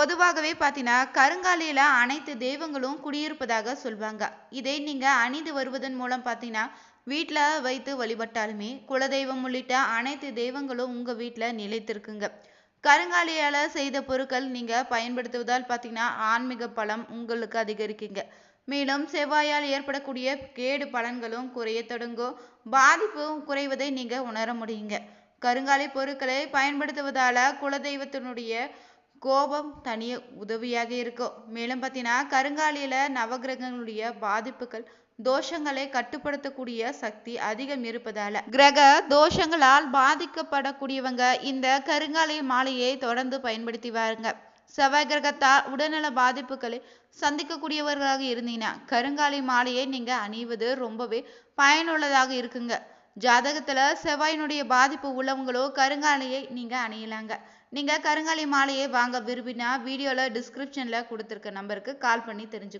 பொதுவாகவே பார்த்தீங்கன்னா கருங்காலியில் அனைத்து தெய்வங்களும் குடியிருப்பதாக சொல்வாங்க. இதை நீங்கள் அணிந்து வருவதன் மூலம் பார்த்தீங்கன்னா வீட்டில் வைத்து வழிபட்டாலுமே குலதெய்வம் உள்ளிட்ட அனைத்து தெய்வங்களும் உங்கள் வீட்டில் நிலைத்திருக்குங்க. கருங்காலியால் செய்த பொருட்கள் நீங்கள் பயன்படுத்துவதால் பார்த்தீங்கன்னா ஆன்மீக பலம் உங்களுக்கு அதிகரிக்குங்க. மேலும் செவ்வாயால் ஏற்படக்கூடிய கேடு பலன்களும் குறைய தொடங்கும் பாதிப்பும் குறைவதை நீங்கள் உணர முடியுங்க. கருங்காலி பொருட்களை பயன்படுத்துவதால் குலதெய்வத்தினுடைய கோபம் தனிய உதவியாக இருக்கும். மேலும் பார்த்தீங்கன்னா கருங்காலியில் நவகிரகங்களுடைய பாதிப்புகள் தோஷங்களை கட்டுப்படுத்தக்கூடிய சக்தி அதிகம் இருப்பதால. கிரக தோஷங்களால் பாதிக்கப்படக்கூடியவங்க இந்த கருங்காலி மாலையை தொடர்ந்து பயன்படுத்தி வாருங்க செவ்வாய் கிரகத்தால் உடல்நல பாதிப்புகளை சந்திக்கக்கூடியவர்களாக இருந்தீங்கன்னா கருங்காலி மாலையை நீங்கள் அணிவது ரொம்பவே பயனுள்ளதாக இருக்குங்க. ஜாதகத்துல செவ்வாயினுடைய பாதிப்பு உள்ளவங்களோ கருங்காலியை நீங்க அணியலாங்க. நீங்க கருங்காலி மாலையை வாங்க விரும்பினா வீடியோல டிஸ்கிரிப்ஷன்ல கொடுத்துருக்க நம்பருக்கு கால் பண்ணி தெரிஞ்சு